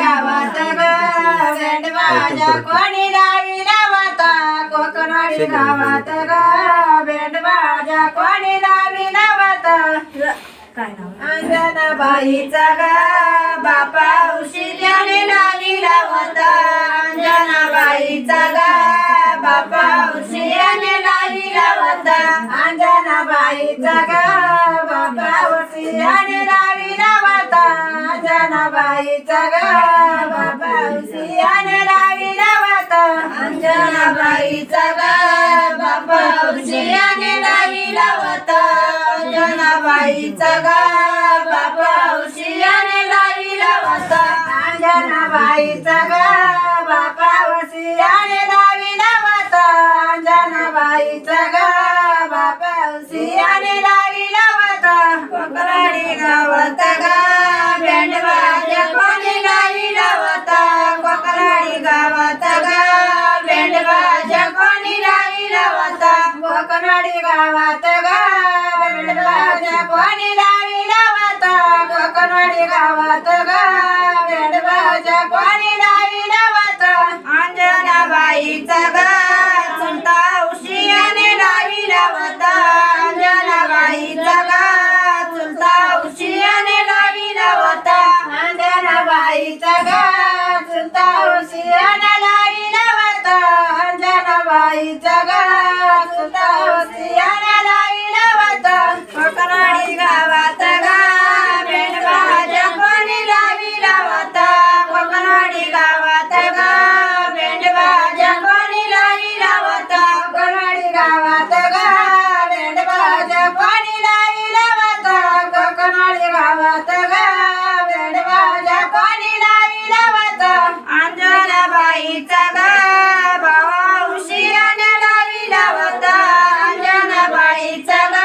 गावात ग भेंडबाजा कोणी लाविला होता कोकणवाडी गावात ग भेंडबाजा कोणी लाविला होता अंजनाबाईचा ग बापा उशिर्याने लाविला होता अंजनाबाईचा गा बापा उशिर्याने लाविला होता अंजनाबाईचा गा अंजनाबाईचा ग बापा आणि लाविला होता अंजनाबाईचा ग बापा आणि लाविला होता अंजना बाईचा बापा कोकणाडी गावात ग भेंडबाजा कोणी लाविला होता कोकणाडी गावात ग भेंडबाजा कोणी लाविला होता अंजनाबाईचा ग चलता उशियाने लाविला होता अंजनाबाईचा ग चलता उशियाने लाविला होता अंजनाबाईचा ग चलता उशियाने लाविला होता अंजनाबाईचा ग आईचा ग भावा उशियाने लाविला होता अंजनाबाईचा ग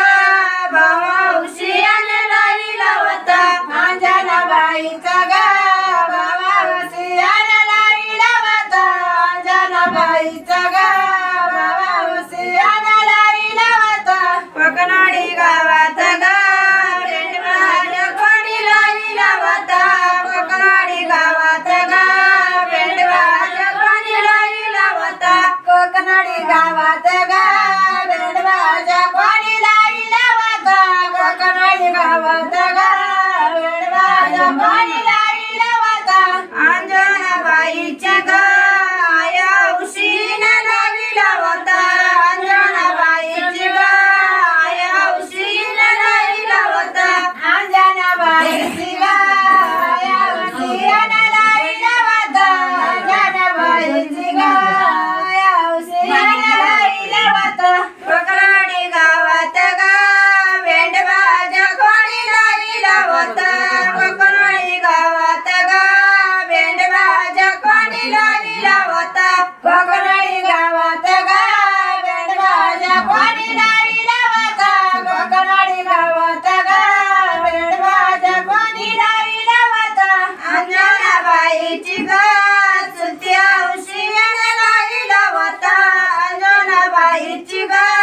भावा उशियाने लाविला होता अंजनाबाईचा ग गाईची गाच त्या उशियाला लाईला वाता अंजना बाईची गा